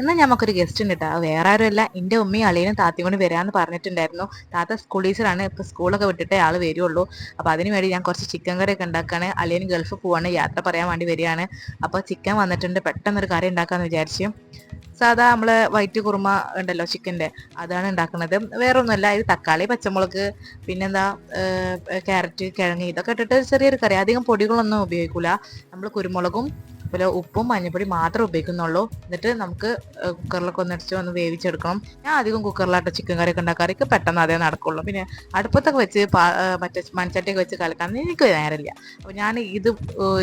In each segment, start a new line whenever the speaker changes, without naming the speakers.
ഇന്ന് നമുക്കൊരു ഗസ്റ്റ് ഉണ്ട് കേട്ടോ വേറെ ആരുമല്ല എന്റെ ഉമ്മയും അളിയനും താത്തയും കൊണ്ട് വരാമെന്ന് പറഞ്ഞിട്ടുണ്ടായിരുന്നു. താത്ത സ്കൂൾ ടീച്ചറാണ് ഇപ്പോൾ സ്കൂളൊക്കെ വിട്ടിട്ടേ ആൾ വരുള്ളൂ. അപ്പോൾ അതിന് വേണ്ടി ഞാൻ കുറച്ച് ചിക്കൻ കറിയൊക്കെ ഉണ്ടാക്കുകയാണ് അളിയൻ ഗൾഫ് പോവാണ്. യാത്ര പറയാൻ വേണ്ടി വരികയാണ്. അപ്പോൾ ചിക്കൻ വന്നിട്ടുണ്ട്. പെട്ടെന്നൊരു കറി ഉണ്ടാക്കാമെന്ന് വിചാരിച്ചു. സാധാ നമ്മൾ വൈറ്റ് കുറുമ ഉണ്ടല്ലോ ചിക്കന്റെ അതാണ് ഉണ്ടാക്കുന്നത്. വേറെ ഒന്നുമല്ല ഇത് തക്കാളി പച്ചമുളക് പിന്നെന്താ ക്യാരറ്റ് കിഴങ്ങ് ഇതൊക്കെ ഇട്ടിട്ട് ചെറിയൊരു കറി. അധികം പൊടികളൊന്നും ഉപയോഗിക്കില്ല നമ്മൾ കുരുമുളകും അതുപോലെ ഉപ്പും മഞ്ഞപ്പൊടി മാത്രമേ ഉപയോഗിക്കുന്നുള്ളൂ. എന്നിട്ട് നമുക്ക് കുക്കറിലൊക്കെ ഒന്ന് അടിച്ച് ഒന്ന് വേവിച്ചെടുക്കണം. ഞാൻ അധികം കുക്കറിലാട്ടോ ചിക്കൻ കറിയൊക്കെ ഉണ്ടാക്കാറൊക്കെ പെട്ടെന്ന് അതേ നടക്കുള്ളൂ. പിന്നെ അടുപ്പത്തൊക്കെ വെച്ച് മറ്റേ മൺചട്ടിയൊക്കെ വെച്ച് കലക്കാൻ എനിക്ക് നേരമില്ല. അപ്പോൾ ഞാൻ ഇത്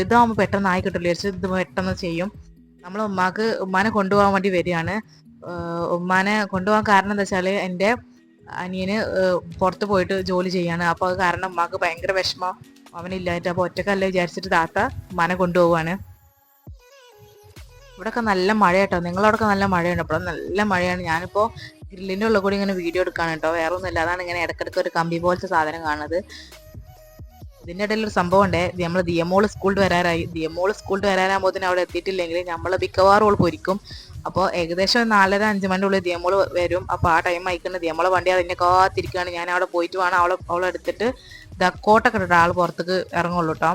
ഇതാകുമ്പോൾ പെട്ടെന്ന് ആയി കിട്ടില്ല ഇത് പെട്ടെന്ന് ചെയ്യും. നമ്മൾ ഉമ്മാക്ക് ഉമ്മാനെ കൊണ്ടുപോകാൻ വേണ്ടി വരികയാണ്. ഉമ്മാനെ കൊണ്ടുപോകാൻ കാരണം എന്താ വെച്ചാൽ എന്റെ അനിയന് പുറത്ത് പോയിട്ട് ജോലി ചെയ്യാണ്. അപ്പോൾ അത് കാരണം ഉമ്മാക്ക് ഭയങ്കര വിഷമം. അവനില്ലായിട്ട് അപ്പോൾ ഒറ്റക്കല്ലേ വിചാരിച്ചിട്ട് താത്ത ഉമ്മാനെ കൊണ്ടുപോവാണ് ഇവിടെയൊക്കെ നല്ല മഴ കേട്ടോ നിങ്ങളവിടെയൊക്കെ നല്ല മഴയുണ്ട്? അപ്പോൾ നല്ല മഴയാണ്. ഞാനിപ്പോൾ ഗ്രില്ലിന്റെ ഉള്ളിൽ കൂടി ഇങ്ങനെ വീഡിയോ എടുക്കാണ് കേട്ടോ. വേറെ ഒന്നുമില്ല അതാണ് ഇങ്ങനെ ഇടയ്ക്കിടയ്ക്ക് ഒരു കമ്പി പോലത്തെ സാധനം കാണുന്നത്. ഇതിന്റെ ഇടയിൽ ഒരു സംഭവം ഉണ്ട്. നമ്മൾ ദിയമോൾ സ്കൂളിൽ വരാറായി. ദിയമോൾ സ്കൂളിൽ വരാനാകുമ്പോൾ അവിടെ എത്തിയിട്ടില്ലെങ്കിൽ നമ്മൾ മിക്കവാറും ഓൾ പൊരിക്കും. അപ്പോൾ ഏകദേശം നാലര അഞ്ച് മണിന്റെ ഉള്ളിൽ ദിയമോൾ വരും. അപ്പോൾ ആ ടൈം അയക്കുന്ന ദിയമോളെ വണ്ടി അതിന്റെ കാത്തിരിക്കുകയാണ്. ഞാൻ അവിടെ പോയിട്ട് വേണം. അവളെ അവളെടുത്തിട്ട് ദക്കോട്ടൊക്കെ കോട്ടൊക്കെ ഇട്ടിട്ട് ആൾ പുറത്തേക്ക് ഇറങ്ങുള്ളൂ കേട്ടോ.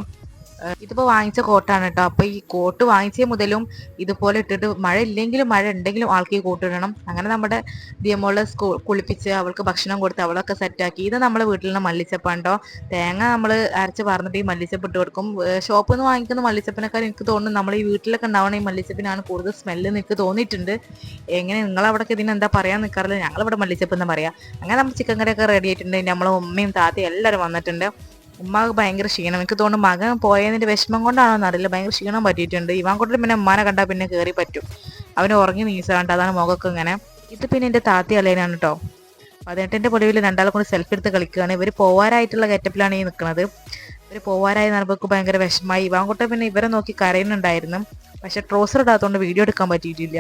ഇതിപ്പോ വാങ്ങിച്ച കോട്ടാണ് കേട്ടോ. അപ്പൊ ഈ കോട്ട് വാങ്ങിച്ച മുതലും ഇതുപോലെ ഇട്ടിട്ട് മഴ ഇല്ലെങ്കിലും മഴ ഉണ്ടെങ്കിലും ആൾക്ക് ഈ കോട്ട് ഇടണം. അങ്ങനെ നമ്മുടെ ദിയമോളെ സ്കൂൾ കുളിപ്പിച്ച് അവൾക്ക് ഭക്ഷണം കൊടുത്ത് അവളൊക്കെ സെറ്റാക്കി ഇത് നമ്മളെ വീട്ടിൽ നിന്ന് മല്ലിച്ചപ്പാണ്ടോ തേങ്ങ നമ്മൾ അരച്ച് പറഞ്ഞിട്ട് ഈ മല്ലിച്ചപ്പ് ഇട്ട് കൊടുക്കും. ഷോപ്പിൽ നിന്ന് വാങ്ങിക്കുന്ന മല്ലിച്ചപ്പിനേക്കാൾ എനിക്ക് തോന്നുന്നു നമ്മൾ ഈ വീട്ടിലൊക്കെ ഉണ്ടാവണ ഈ മല്ലിച്ചപ്പിനാണ് കൂടുതൽ സ്മെല്ല് എനിക്ക് തോന്നിയിട്ടുണ്ട്. എങ്ങനെ നിങ്ങളവിടൊക്കെ ഇതിന് എന്താ പറയാൻ നിൽക്കാറില്ല ഞങ്ങളിവിടെ മല്ലിച്ചപ്പ് എന്ന് പറയാ. അങ്ങനെ നമ്മൾ ചിക്കൻ കറിയൊക്കെ റെഡി ആയിട്ടുണ്ട്. നമ്മളെ ഉമ്മയും താത്തയും എല്ലാവരും വന്നിട്ടുണ്ട്. ഉമ്മാക്ക് ഭയങ്കര ക്ഷീണം. എനിക്ക് തോന്നുന്നു മകൻ പോയതിന്റെ വിഷമം കൊണ്ടാണോ എന്നറിയില്ല ഭയങ്കര ക്ഷീണം പറ്റിയിട്ടുണ്ട്. ഇവാൻ കൊണ്ടിട്ട് പിന്നെ ഉമ്മാനെ കണ്ടാൽ പിന്നെ കയറി പറ്റും. അവന് ഉറങ്ങി നീസാണ്ട് അതാണ് മുഖമൊക്കെ ഇങ്ങനെ. ഇത് പിന്നെ എന്റെ താത്തി അലേനാണ് കേട്ടോ പതിനെട്ടിന്റെ പൊലിവിൽ രണ്ടാളെ കൊണ്ട് സെൽഫി എടുത്ത് കളിക്കുകയാണ് ഇവർ പോവാറായിട്ടുള്ള ഗെറ്റപ്പിലാണ് ഈ നിൽക്കുന്നത് ഇവർ പോവാറായി നടക്ക് ഭയങ്കര വിഷമമായി ഇവാൻകുട്ട പിന്നെ ഇവരെ നോക്കി കരയുന്നുണ്ടായിരുന്നു. പക്ഷെ ട്രോസർ ഇടാത്തതുകൊണ്ട് വീഡിയോ എടുക്കാൻ പറ്റിയിട്ടില്ല.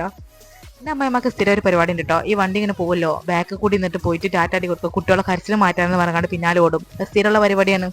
എന്റെ അമ്മയമ്മക്ക് സ്ഥിരം ഒരു പരിപാടി ഉണ്ട് കേട്ടോ ഈ വണ്ടി ഇങ്ങനെ പോവല്ലോ. ബാക്ക് കൂടി നിന്നിട്ട് പോയിട്ട് ടാറ്റാടി കൊടുക്കും. കുട്ടികളെ കരച്ചിൽ മാറ്റാനെന്ന് പറഞ്ഞാണ്ട് പിന്നാലെ ഓടും. സ്ഥിരമുള്ള പരിപാടിയാണ്.